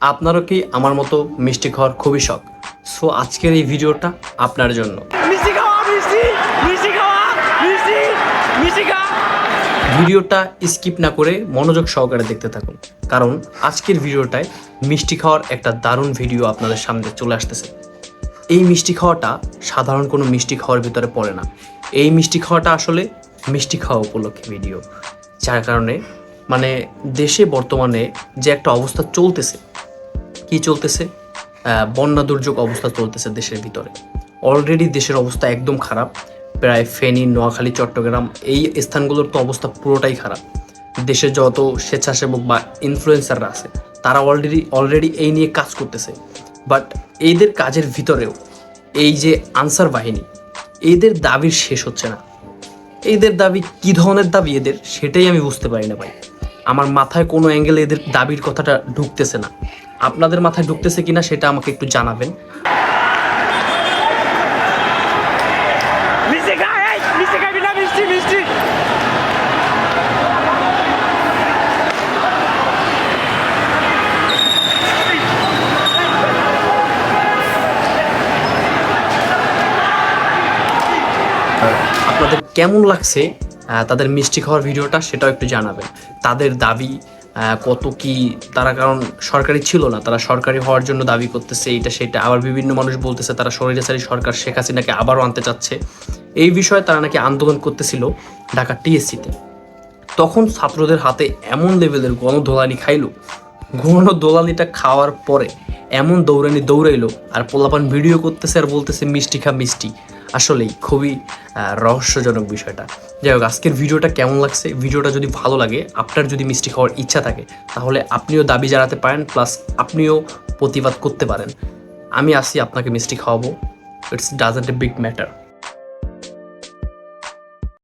আপনারও কি আমার মতো মিষ্টি খাওয়ার খুবই শখ? সো আজকের এই ভিডিওটা আপনার জন্য। ভিডিওটা স্কিপ না করে মনোযোগ সহকারে দেখতে থাকুন। কারণ আজকের ভিডিওটায় মিষ্টি খাওয়ার একটা দারুণ ভিডিও আপনাদের সামনে চলে আসতেছে। এই মিষ্টি খাওয়াটা সাধারণ কোনো মিষ্টি খাওয়ার ভিতরে পড়ে না। এই মিষ্টি খাওয়াটা আসলে মিষ্টি খাওয়া উপলক্ষে ভিডিও যার কারণে মানে দেশে বর্তমানে যে একটা অবস্থা চলতেছে কি চলতেছে? বন্যা দুর্যোগ অবস্থা চলতেছে দেশের ভিতরে। অলরেডি দেশের অবস্থা একদম খারাপ। প্রায় ফেনী, নোয়াখালী, চট্টগ্রাম এই স্থানগুলোর তো অবস্থা পুরোটাই খারাপ। দেশের যত স্বেচ্ছাসেবক বা ইনফ্লুয়েন্সাররা আছে, তারা অলরেডি অলরেডি এই নিয়ে কাজ করতেছে। বাট এইদের কাজের ভিতরেও এই যে আনসার বাহিনী, এদের দাবির শেষ হচ্ছে না। এদের দাবি কি ধরনের দাবি এদের, সেটাই আমি বুঝতে পারি না ভাই। আমার মাথায় কোনো অ্যাঙ্গেলে এদের দাবির কথাটা ঢুকতেছে না। আপনাদের মাথায় ঢুকতেছে কিনা সেটা আমাকে একটু জানাবেন। আপনাদের কেমন লাগছে তাদের মিষ্টি খাওয়ার ভিডিওটা সেটাও একটু জানাবেন। তাদের দাবি কত কি তারা, কারণ সরকারি ছিল না, তারা সরকারি হওয়ার জন্য দাবি করতেছে এইটা সেটা। আবার বিভিন্ন মানুষ বলতেছে তারা স্বৈরাচারী সরকার, শেখ হাসিনাকে আবারও আনতে চাচ্ছে। এই বিষয়ে তারা নাকি আন্দোলন করতেছিল ঢাকা টিএসসিতে। তখন ছাত্রদের হাতে এমন লেভেলের গণদোলানি খাইলো। গণদোলানিটা খাওয়ার পরে এমন দৌড়ানি দৌড়াইলো আর পোলাপান ভিডিও করতেছে আর বলতেছে, মিষ্টি খা মিষ্টি। আসলেই খুবই রহস্যজনক বিষয়টা। যাই হোক, আজকের ভিডিওটা কেমন লাগছে? ভিডিওটা যদি ভালো লাগে, আপনার যদি মিষ্টি খাওয়ার ইচ্ছা থাকে, তাহলে আপনিও দাবি জানাতে পারেন প্লাস আপনিও প্রতিবাদ করতে পারেন। আমি আসি আপনাকে মিষ্টি খাওয়াবো। It's doesn't a big matter